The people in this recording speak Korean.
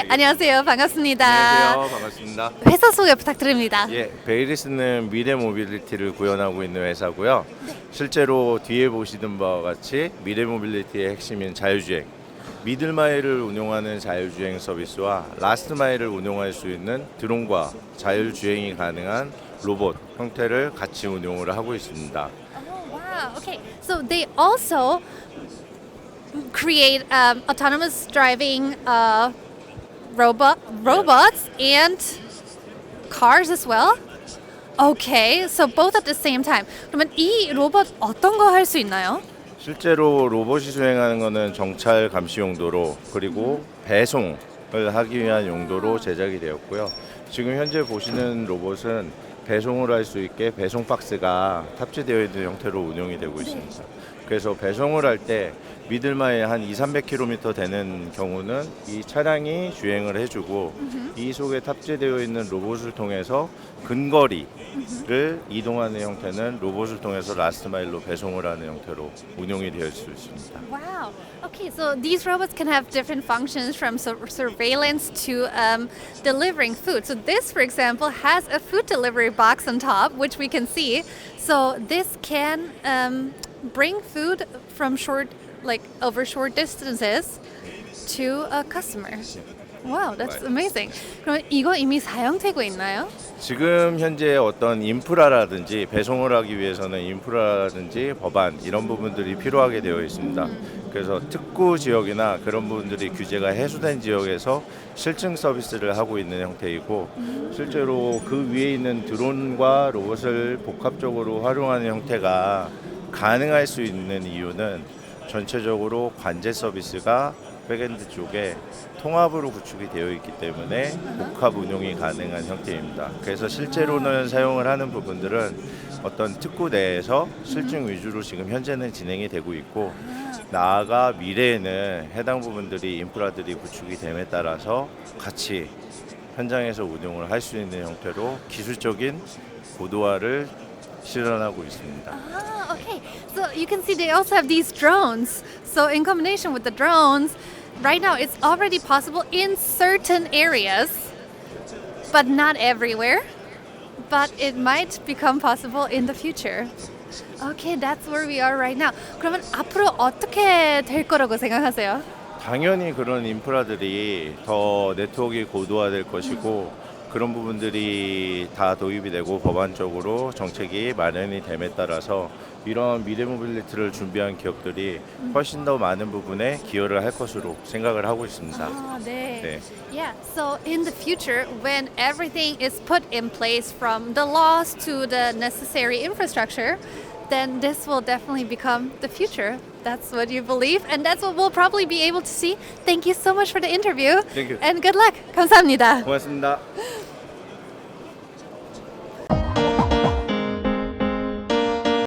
안녕하세요. 반갑습니다. 안녕하세요. 반갑습니다. 회사 소개 부탁드립니다. 예, 베이리스는 미래 모빌리티를 구현하고 있는 회사고요. 실제로 뒤에 보시는 바와 같이 미래 모빌리티의 핵심인 자율주행, 미들마일을 운용하는 자율주행 서비스와 라스트마일을 운용할 수 있는 드론과 자율주행이 가능한 로봇 형태를 같이 운용을 하고 있습니다. Oh, wow. Okay. So they also create um, autonomous driving uh, robot robots and cars as well. Okay. So both at the same time. 그러면 이 로봇 어떤 거 할 수 있나요? 실제로 로봇이 수행하는 것은 정찰 감시 용도로 그리고 배송을 하기 위한 용도로 제작이 되었고요. 지금 현재 보시는 로봇은 배송을 할 수 있게 배송 박스가 탑재되어 있는 형태로 운영이 되고 있습니다. 그래서 배송을 할때 미들마일 한 2, 300km 되는 경우는 이 차량이 주행을 해주고 이 속에 탑재되어 있는 로봇을 통해서 근거리를 이동하는 형태는 로봇을 통해서 라스트 마일로 배송을 하는 형태로 운용이 될수 있습니다. Wow. Okay, so these robots can have different functions from sur- surveillance to um, delivering food. So this, for example, has a food delivery box on top, which we can see. So this can um, bring food from short, like over short distances, to a customer. Wow, that's amazing. 그럼 이거 이미 사용되고 있나요? 지금 현재 어떤 인프라라든지 배송을 하기 위해서는 인프라라든지 법안 이런 부분들이 필요하게 되어 있습니다. 그래서 특구 지역이나 그런 부분들이 규제가 해소된 지역에서 실증 서비스를 하고 있는 형태이고 실제로 그 위에 있는 드론과 로봇을 복합적으로 활용하는 형태가 가능할 수 있는 이유는 전체적으로 관제 서비스가 백엔드 쪽에 통합으로 구축이 되어 있기 때문에 복합 운용이 가능한 형태입니다. 그래서 실제로는 사용을 하는 부분들은 어떤 특구 내에서 실증 위주로 지금 현재는 진행이 되고 있고 나아가 미래에는 해당 부분들이 인프라들이 구축이 됨에 따라서 같이 현장에서 운용을 할 수 있는 형태로 기술적인 고도화를 실현하고 있습니다. Ah, okay. So you can see they also have these drones. So in combination with the drones, right now it's already possible in certain areas, but not everywhere. But it might become possible in the future. Okay, that's where we are right now. 그러면 앞으로 어떻게 될 거라고 생각하세요? 당연히 그런 인프라들이 더 네트워크가 고도화될 것이고 그런 부분들이 다 도입이 되고 법안적으로 정책이 마련이 됨에 따라서 이런 미래 모빌리티를 준비한 기업들이 훨씬 더 많은 부분에 기여를 할 것으로 생각을 하고 있습니다. 아, 네. 네. Yeah, so in the future, when everything is put in place from the laws to the necessary infrastructure, then this will definitely become the future. That's what you believe, and that's what we'll probably be able to see. Thank you so much for the interview. Thank you. And good luck. 감사합니다. 고맙습니다.